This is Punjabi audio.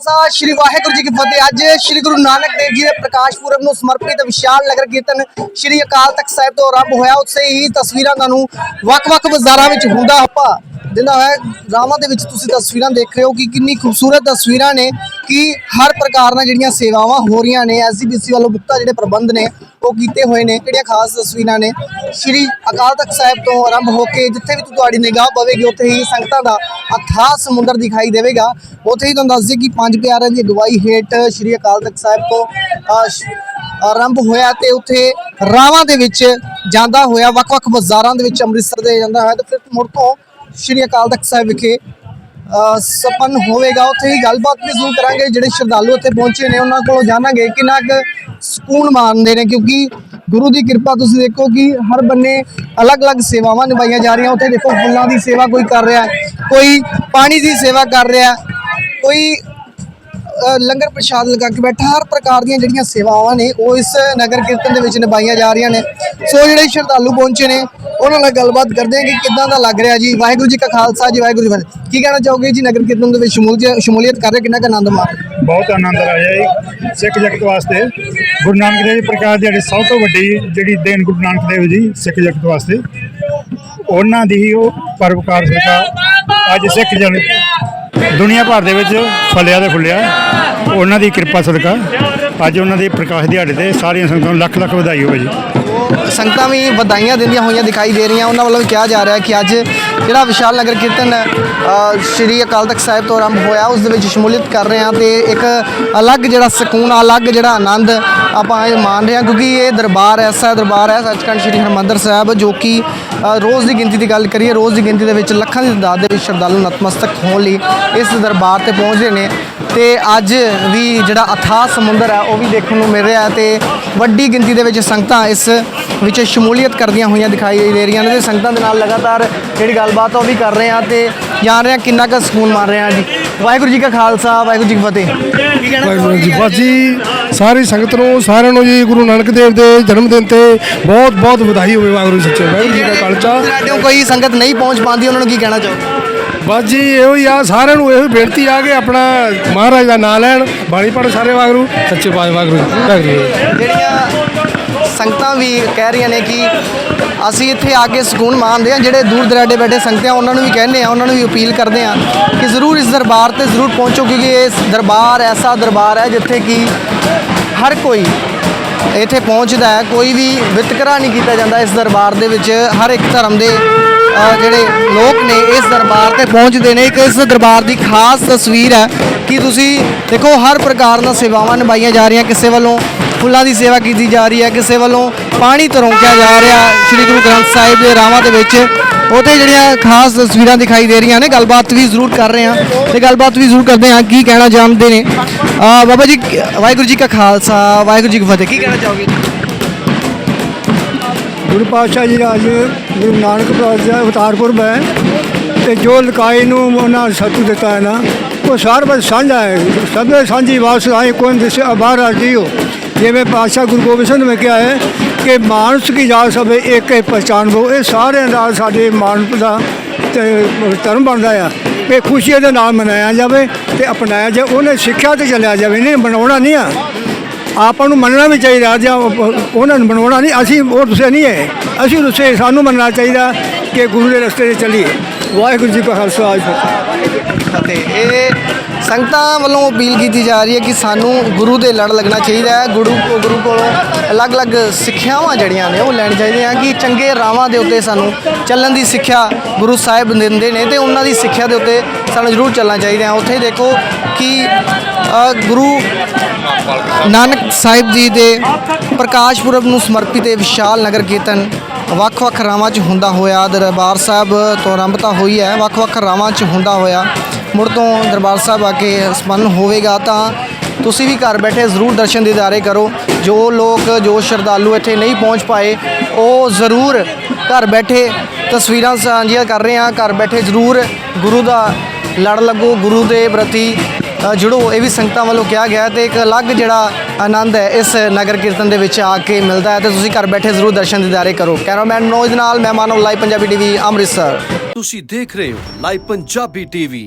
ਖਾਲਸਾ, ਸ਼੍ਰੀ ਵਾਹਿਗੁਰੂ ਜੀ ਕੀ ਫਤਿਹ। ਅੱਜ ਸ਼੍ਰੀ ਗੁਰੂ ਨਾਨਕ ਦੇਵ ਜੀ ਦੇ ਪ੍ਰਕਾਸ਼ ਪੁਰਬ ਨੂੰ ਸਮਰਪਿਤ ਵਿਸ਼ਾਲ ਨਗਰ ਕੀਰਤਨ ਸ਼੍ਰੀ ਅਕਾਲ ਤਖਤ ਸਾਹਿਬ ਤੋਂ ਆਰੰਭ ਹੋਇਆ। ਉਸੇ ਹੀ ਤਸਵੀਰਾਂ ਤੁਹਾਨੂੰ ਵੱਖ-ਵੱਖ ਬਾਜ਼ਾਰਾਂ ਵਿੱਚ ਹੁੰਦਾ ਹੱਪਾ ਦਿੰਦਾ ਹੈ। ਰਾਵਾਂ ਦੇ ਵਿੱਚ ਤੁਸੀਂ ਤਸਵੀਰਾਂ ਦੇਖ ਰਹੇ ਹੋ ਕਿ ਕਿੰਨੀ ਖੂਬਸੂਰਤ ਤਸਵੀਰਾਂ ਨੇ ਕਿ ਹਰ ਪ੍ਰਕਾਰ ਨਾਲ ਜਿਹੜੀਆਂ ਸੇਵਾਵਾਂ ਹੋ ਰਹੀਆਂ ਨੇ ਐਸਜੀਪੀਸੀ ਵੱਲੋਂ ਪੁਖਤਾ ਜਿਹੜੇ ਪ੍ਰਬੰਧ ਨੇ, ਉਹ ਕੀਤੇ ਹੋਏ ਨੇ। ਕਿਹੜੀਆਂ ਖਾਸ ਤਸਵੀਰਾਂ ਨੇ? ਸ਼੍ਰੀ ਅਕਾਲ ਤਖਤ ਸਾਹਿਬ ਤੋਂ ਆਰੰਭ ਹੋ ਕੇ ਜਿੱਥੇ ਵੀ ਤੁਹਾਡੀ ਨਿਗਾਹ ਪਵੇਗੀ, ਉੱਥੇ ਹੀ ਸੰਗਤਾਂ ਦਾ ਅਥਾਹ ਸਮੁੰਦਰ ਦਿਖਾਈ ਦੇਵੇਗਾ। ਉੱਥੇ ਹੀ ਤੁਹਾਨੂੰ ਦੱਸ ਦਈਏ ਕਿ ਪੰਜ ਪਿਆਰਿਆਂ ਦੀ ਅਗਵਾਈ ਹੇਠ ਸ਼੍ਰੀ ਅਕਾਲ ਤਖਤ ਸਾਹਿਬ ਤੋਂ ਆਰੰਭ ਹੋਇਆ ਤੇ ਉੱਥੇ ਰਾਵਾਂ ਦੇ ਵਿੱਚ ਜਾਂਦਾ ਹੋਇਆ, ਵੱਖ-ਵੱਖ ਬਾਜ਼ਾਰਾਂ ਦੇ ਵਿੱਚ ਅੰਮ੍ਰਿਤਸਰ ਦੇ ਜਾਂਦਾ ਹੋਇਆ। ਤੇ ਫਿਰ ਮੁੜ ਤੋਂ ਸ਼੍ਰੀ ਅਕਾਲ ਤਖਤ ਸਾਹਿਬ ਵਿਖੇ ਅਹ, ਸੰਪੰਨ ਹੋਵੇਗਾ। ਉੱਥੇ ਹੀ ਗੱਲਬਾਤ ਵੀ ਜ਼ਰੂਰ ਕਰਾਂਗੇ। ਜਿਹੜੇ ਸ਼ਰਧਾਲੂ ਉੱਥੇ ਪਹੁੰਚੇ ਨੇ ਉਹਨਾਂ ਕੋਲੋਂ ਜਾਣਾਂਗੇ ਕਿੰਨਾ ਕੁ ਸਕੂਨ ਮਾਣਦੇ ਨੇ ਕਿਉਂਕਿ ਗੁਰੂ ਦੀ ਕਿਰਪਾ ਤੁਸੀਂ ਦੇਖੋ ਕਿ ਹਰ ਬੰਨੇ ਅਲੱਗ-ਅਲੱਗ ਸੇਵਾਵਾਂ ਨਿਭਾਈਆਂ ਜਾ ਰਹੀਆਂ। ਉੱਥੇ ਦੇਖੋ ਫੁੱਲਾਂ ਦੀ ਸੇਵਾ ਕੋਈ ਕਰ ਰਿਹਾ ਕੋਈ ਪਾਣੀ ਦੀ ਸੇਵਾ ਕਰ ਰਿਹਾ ਕੋਈ ਲੰਗਰ ਪ੍ਰਸ਼ਾਦ ਲਗਾ ਕੇ ਬੈਠਾ। ਹਰ ਪ੍ਰਕਾਰ ਦੀਆਂ ਜਿਹੜੀਆਂ ਸੇਵਾਵਾਂ ਨੇ, ਉਹ ਇਸ ਨਗਰ ਕੀਰਤਨ ਦੇ ਵਿੱਚ ਨਿਭਾਈਆਂ ਜਾ ਰਹੀਆਂ ਨੇ। ਸੋ ਜਿਹੜੇ ਸ਼ਰਧਾਲੂ ਪਹੁੰਚੇ ਨੇ, ਉਹਨਾਂ ਨਾਲ ਗੱਲਬਾਤ ਕਰਦੇ ਹਾਂ ਕਿ ਕਿੱਦਾਂ ਦਾ ਲੱਗ ਰਿਹਾ ਜੀ। ਵਾਹਿਗੁਰੂ ਜੀ ਕਾ ਖਾਲਸਾ ਜੀ, ਵਾਹਿਗੁਰੂ ਜੀ ਕੀ ਫਤਿਹ। ਕੀ ਕਹਿਣਾ ਚਾਹੋਗੇ ਜੀ? ਨਗਰ ਕੀਰਤਨ ਦੇ ਵਿੱਚ ਸ਼ਮੂਲੀਅਤ ਸ਼ਮੂਲੀਅਤ ਕਰ ਰਹੇ ਕਿੰਨਾ ਕੁ ਆਨੰਦ ਮਾਣ ਬਹੁਤ ਆਨੰਦ ਆਇਆ ਜੀ। ਸਿੱਖ ਜਗਤ ਵਾਸਤੇ। ਗੁਰੂ ਨਾਨਕ ਦੇਵ ਜੀ ਪ੍ਰਕਾਸ਼ ਦਿਹਾੜੇ ਸਭ ਤੋਂ ਵੱਡੀ ਜਿਹੜੀ ਦੇਣ ਗੁਰੂ ਨਾਨਕ ਦੇਵ ਜੀ, ਸਿੱਖ ਜਗਤ ਵਾਸਤੇ। ਉਹਨਾਂ ਦੀ ਹੀ ਉਹ ਪਰਵਕਾਰ ਸਦਕਾ ਅੱਜ ਸਿੱਖ ਜਨ ਦੁਨੀਆ ਭਰ ਦੇ ਵਿੱਚ ਫਲਿਆ ਤੇ ਫੁੱਲਿਆ, ਉਹਨਾਂ ਦੀ ਕਿਰਪਾ ਸਦਕਾ, ਅੱਜ ਉਹਨਾਂ ਦੇ ਪ੍ਰਕਾਸ਼ ਦਿਹਾੜੇ ਤੇ ਸਾਰੀਆਂ ਸੰਗਤਾਂ ਨੂੰ ਲੱਖ ਲੱਖ ਵਧਾਈ ਹੋਵੇ ਜੀ। ਸੰਗਤਾਂ ਵੀ ਵਧਾਈਆਂ ਦਿੰਦੀਆਂ ਹੋਈਆਂ ਦਿਖਾਈ ਦੇ ਰਹੀਆਂ। ਉਹਨਾਂ ਵੱਲੋਂ ਵੀ ਕਿਹਾ ਜਾ ਰਿਹਾ ਹੈ ਕਿ ਅੱਜ ਜਿਹੜਾ ਵਿਸ਼ਾਲ ਨਗਰ ਕੀਰਤਨ ਸ਼੍ਰੀ ਅਕਾਲ ਤਖਤ ਸਾਹਿਬ ਤੋਂ ਆਰੰਭ ਹੋਇਆ, ਉਸ ਦੇ ਵਿੱਚ ਸ਼ਮੂਲੀਅਤ ਕਰ ਰਹੇ ਹਾਂ ਤੇ ਇੱਕ ਅਲੱਗ ਜਿਹੜਾ ਸਕੂਨ, ਅਲੱਗ ਜਿਹੜਾ ਆਨੰਦ ਆਪਾਂ ਇਹ ਮਾਣ ਰਹੇ ਹਾਂ, ਕਿਉਂਕਿ ਇਹ ਦਰਬਾਰ, ਐਸਾ ਦਰਬਾਰ ਹੈ ਸੱਚਖੰਡ ਸ਼੍ਰੀ ਹਰਿਮੰਦਰ ਸਾਹਿਬ, ਜੋ ਕਿ ਰੋਜ਼ ਦੀ ਗਿਣਤੀ ਦੀ ਗੱਲ ਕਰੀਏ, ਰੋਜ਼ ਦੀ ਗਿਣਤੀ ਦੇ ਵਿੱਚ ਲੱਖਾਂ ਦੀ ਤਾਦਾਦ ਦੇ ਵਿੱਚ ਸ਼ਰਧਾਲੂ ਨਤਮਸਤਕ ਹੋਣ ਲਈ ਇਸ ਦਰਬਾਰ ਤੇ ਪਹੁੰਚਦੇ ਨੇ। ਤੇ ਅੱਜ ਵੀ ਜਿਹੜਾ ਅਥਾਹ ਸਮੁੰਦਰ ਹੈ ਉਹ ਵੀ ਦੇਖਣ ਨੂੰ ਮਿਲ ਰਿਹਾ ਹੈ ਤੇ ਵੱਡੀ ਗਿਣਤੀ ਦੇ ਵਿੱਚ ਸੰਗਤਾਂ ਇਸ ਵਿੱਚ ਸ਼ਮੂਲੀਅਤ ਕਰਦੀਆਂ ਹੋਈਆਂ ਦਿਖਾਈ ਦੇ ਰਹੀਆਂ ਨੇ ਤੇ ਸੰਗਤਾਂ ਦੇ ਨਾਲ ਲਗਾਤਾਰ ਜਿਹੜੀ ਗੱਲਬਾਤ ਉਹ ਵੀ ਕਰ ਰਹੇ ਆ ਤੇ ਜਾਣ ਰਹੇ ਆ ਕਿੰਨਾ ਕੁ ਸਕੂਨ ਮਾਰ ਰਹੇ ਆ ਜੀ। ਵਾਹਿਗੁਰੂ ਜੀ ਕਾ ਖਾਲਸਾ ਵਾਹਿਗੁਰੂ ਜੀ ਕੀ ਫਤਿਹ। ਵਾਹਿਗੁਰੂ ਜੀ ਬਸ ਜੀ ਸਾਰੀ ਸੰਗਤ ਨੂੰ ਸਾਰਿਆਂ ਨੂੰ ਜੀ ਗੁਰੂ ਨਾਨਕ ਦੇਵ ਦੇ ਜਨਮ ਦਿਨ ਤੇ ਬਹੁਤ ਬਹੁਤ ਵਧਾਈ ਹੋਵੇ ਵਾਹਿਗੁਰੂ ਸੱਚੇ ਵਾਹਿਗੁਰੂ ਜੀ ਦਾ ਖਾਲਸਾ। ਕੋਈ ਸੰਗਤ ਨਹੀਂ ਪਹੁੰਚ ਪਾਉਂਦੀ ਉਹਨਾਂ ਨੂੰ ਕੀ ਕਹਿਣਾ ਚਾਹੋਗੇ? ਬਸ ਜੀ, ਇਹੋ ਹੀ ਆ, ਸਾਰਿਆਂ ਨੂੰ ਇਹੋ ਹੀ ਬੇਨਤੀ ਆ ਕਿ ਆਪਣਾ ਮਹਾਰਾਜ ਦਾ ਨਾਮ ਲੈਣ। ਬਾਣੀ ਪੜ੍ਹ ਸਾਰੇ ਵਾਗਰੂ ਸੱਚੇ ਪਾਤਸ਼ਾਹ ਵਾਹਿਗੁਰੂ ਜਿਹੜੀਆਂ ਸੰਗਤਾਂ ਵੀ ਕਹਿ ਰਹੀਆਂ ਨੇ ਕਿ ਅਸੀਂ ਇੱਥੇ ਆ ਕੇ ਸਕੂਨ ਮਾਣਦੇ ਆ ਜਿਹੜੇ ਦੂਰ ਦਰਾਡੇ ਬੈਠੇ ਸੰਗਤਾਂ ਉਹਨਾਂ ਨੂੰ ਵੀ ਕਹਿੰਦੇ ਆ ਉਹਨਾਂ ਨੂੰ ਵੀ ਅਪੀਲ ਕਰਦੇ ਆ ਕਿ ਜ਼ਰੂਰ ਇਸ ਦਰਬਾਰ ਤੇ ਜ਼ਰੂਰ ਪਹੁੰਚੋ, ਕਿਉਂਕਿ ਇਹ ਦਰਬਾਰ ਐਸਾ ਦਰਬਾਰ ਹੈ ਜਿੱਥੇ ਕਿ ਹਰ ਕੋਈ ਇੱਥੇ ਪਹੁੰਚਦਾ ਹੈ, ਕੋਈ ਵੀ ਵਿਤਕਰਾ ਨਹੀਂ ਕੀਤਾ ਜਾਂਦਾ ਇਸ ਦਰਬਾਰ ਦੇ ਵਿੱਚ, ਹਰ ਇੱਕ ਧਰਮ ਦੇ ਜਿਹੜੇ ਲੋਕ ਨੇ ਇਸ ਦਰਬਾਰ ਤੇ ਪਹੁੰਚਦੇ ਨੇ ਇੱਕ ਇਸ ਦਰਬਾਰ ਦੀ ਖਾਸ ਤਸਵੀਰ ਹੈ ਕਿ ਤੁਸੀਂ ਦੇਖੋ ਹਰ ਪ੍ਰਕਾਰ ਨਾਲ ਸੇਵਾਵਾਂ ਨਿਭਾਈਆਂ ਜਾ ਰਹੀਆਂ ਕਿਸੇ ਵੱਲੋਂ ਫੁੱਲਾਂ ਦੀ ਸੇਵਾ ਕੀਤੀ ਜਾ ਰਹੀ ਹੈ ਕਿਸੇ ਵੱਲੋਂ ਪਾਣੀ ਤਰੋਂਕਿਆ ਜਾ ਰਿਹਾ ਸ੍ਰੀ ਗੁਰੂ ਗ੍ਰੰਥ ਸਾਹਿਬ ਦੇ ਰਾਵਾਂ ਦੇ ਵਿੱਚ ਉੱਥੇ ਜਿਹੜੀਆਂ ਖਾਸ ਤਸਵੀਰਾਂ ਦਿਖਾਈ ਦੇ ਰਹੀਆਂ ਨੇ ਗੱਲਬਾਤ ਵੀ ਜ਼ਰੂਰ ਕਰ ਰਹੇ ਹਾਂ ਤੇ ਗੱਲਬਾਤ ਵੀ ਜ਼ਰੂਰ ਕਰਦੇ ਹਾਂ ਕੀ ਕਹਿਣਾ ਚਾਹੁੰਦੇ ਨੇ। ਅ, ਬਾਬਾ ਜੀ ਵਾਹਿਗੁਰੂ ਜੀ ਕਾ ਖਾਲਸਾ ਵਾਹਿਗੁਰੂ ਜੀ ਕੀ ਫਤਿਹ ਕੀ ਕਹਿਣਾ ਚਾਹੋਗੇ ਗੁਰੂ ਪਾਤਸ਼ਾਹ ਜੀ ਦਾ ਅੱਜ ਗੁਰੂ ਨਾਨਕ ਪਾਤਸ਼ਾਹ ਦਾ ਅਵਤਾਰ ਪੁਰਬ ਹੈ ਤੇ ਜੋ ਲਕਾਈ ਨੂੰ ਉਹਨਾਂ ਸਤੂ ਦਿੱਤਾ ਹੈ ਨਾ, ਉਹ ਸਾਰ ਬਸ ਸਾਂਝਾ ਹੈ। ਸਭ ਸਾਂਝੀ ਵਾਸ ਆਏ ਕੋਈ ਦਿਸ, ਅਬਾਰ ਜੀਓ ਜਿਵੇਂ ਪਾਤਸ਼ਾਹ ਗੁਰੂ ਗੋਬਿੰਦ ਸਿੰਘ ਨੇ ਕਿਹਾ ਹੈ ਕਿ ਮਾਨਸ ਕੀ ਜਾ ਸਭੇ ਇੱਕ ਹੀ ਪਛਾਣ ਬੋ, ਇਹ ਸਾਰਿਆਂ ਦਾ ਸਾਡੇ ਮਾਨਸ ਦਾ ਤੇ ਧਰਮ ਬਣਦਾ ਆ ਕਿ ਖੁਸ਼ੀ ਦੇ ਨਾਲ ਮਨਾਇਆ ਜਾਵੇ ਤੇ ਅਪਣਾਇਆ ਜਾਵੇ, ਉਹਨੇ ਸਿੱਖਿਆ ਤੇ ਚੱਲਿਆ ਜਾਵੇ, ਨਹੀਂ, ਬਣਾਉਣਾ ਨਹੀਂ ਆ। ਆਪਾਂ ਨੂੰ ਮੰਨਣਾ ਵੀ ਚਾਹੀਦਾ ਜਾਂ ਉਹਨਾਂ ਨੂੰ ਬਣਾਉਣਾ ਨਹੀਂ, ਅਸੀਂ ਉਹ ਤੁਸੀਂ ਨਹੀਂ ਹੈ ਅਸੀਂ ਰੁੱਸੇ, ਸਾਨੂੰ ਮੰਨਣਾ ਚਾਹੀਦਾ ਕਿ ਗੁਰੂ ਦੇ ਰਸਤੇ 'ਤੇ ਚੱਲੀਏ। ਵਾਹਿਗੁਰੂ ਜੀ ਕਾ ਖਾਲਸਾ ਵਾਹਿਗੁਰੂ ਜੀ ਕੀ ਫਤਿਹ। ਇਹ ਸੰਗਤਾਂ ਵੱਲੋਂ ਅਪੀਲ ਕੀਤੀ ਜਾ ਰਹੀ ਹੈ ਕਿ ਸਾਨੂੰ ਗੁਰੂ ਦੇ ਲੜ ਲੱਗਣਾ ਚਾਹੀਦਾ ਹੈ। ਗੁਰੂ ਗੁਰੂ ਕੋਲੋਂ ਅਲੱਗ-ਅਲੱਗ ਸਿੱਖਿਆਵਾਂ ਜਿਹੜੀਆਂ ਨੇ ਉਹ ਲੈਣ ਚਾਹੀਦੀਆਂ ਕਿ ਚੰਗੇ ਰਾਵਾਂ ਦੇ ਉੱਤੇ ਸਾਨੂੰ ਚੱਲਣ ਦੀ ਸਿੱਖਿਆ ਗੁਰੂ ਸਾਹਿਬ ਦਿੰਦੇ ਨੇ ਤੇ ਉਹਨਾਂ ਦੀ ਸਿੱਖਿਆ ਦੇ ਉੱਤੇ ਸਾਨੂੰ ਜ਼ਰੂਰ ਚੱਲਣਾ ਚਾਹੀਦਾ ਉੱਥੇ ਦੇਖੋ ਕਿ ਗੁਰੂ ਨਾਨਕ ਸਾਹਿਬ ਜੀ ਦੇ ਪ੍ਰਕਾਸ਼ ਪੁਰਬ ਨੂੰ ਸਮਰਪਿਤ ਇਹ ਵਿਸ਼ਾਲ ਨਗਰ ਕੀਰਤਨ ਵੱਖ-ਵੱਖ ਰਾਵਾਂ 'ਚ ਹੁੰਦਾ ਹੋਇਆ ਦਰਬਾਰ ਸਾਹਿਬ ਤੋਂ ਆਰੰਭਤਾ ਹੋਈ ਹੈ, ਵੱਖ-ਵੱਖ ਰਾਵਾਂ 'ਚ ਹੁੰਦਾ ਹੋਇਆ। ਮੁੜ ਤੋਂ ਦਰਬਾਰ ਸਾਹਿਬ ਆ ਕੇ ਸੰਪੰਨ ਹੋਵੇਗਾ ਤਾਂ ਤੁਸੀਂ ਵੀ ਘਰ ਬੈਠੇ ਜ਼ਰੂਰ ਦਰਸ਼ਨ ਦੀਦਾਰੇ ਕਰੋ। ਜੋ ਲੋਕ, ਜੋ ਸ਼ਰਧਾਲੂ ਇੱਥੇ ਨਹੀਂ ਪਹੁੰਚ ਪਾਏ, ਉਹ ਜ਼ਰੂਰ ਘਰ ਬੈਠੇ ਤਸਵੀਰਾਂ ਸਾਂਝੀਆਂ ਕਰ ਰਹੇ ਹਾਂ। ਘਰ ਬੈਠੇ ਜ਼ਰੂਰ ਗੁਰੂ ਦਾ ਲੜ ਲੱਗੋ, ਗੁਰੂ ਦੇ ਪ੍ਰਤੀ ਜੁੜੋ, ਇਹ ਵੀ ਸੰਗਤਾਂ ਵੱਲੋਂ ਕਿਹਾ ਗਿਆ ਹੈ ਤੇ ਇੱਕ ਅਲੱਗ ਜਿਹੜਾ ਆਨੰਦ ਹੈ ਇਸ ਨਗਰ ਕੀਰਤਨ ਦੇ ਵਿੱਚ ਆ ਕੇ ਮਿਲਦਾ ਹੈ ਤੇ ਤੁਸੀਂ ਘਰ ਬੈਠੇ ਜ਼ਰੂਰ ਦਰਸ਼ਨ ਦੀਦਾਰੇ ਕਰੋ। ਕੈਮਰਾਮੈਨ ਮਨੋਜ ਦੇ ਨਾਲ ਮੈਂ ਮਾਨਵ ਲਾਈਵ ਪੰਜਾਬੀ ਟੀਵੀ, ਅੰਮ੍ਰਿਤਸਰ। ਤੁਸੀਂ ਦੇਖ ਰਹੇ ਹੋ ਲਾਈਵ ਪੰਜਾਬੀ ਟੀਵੀ।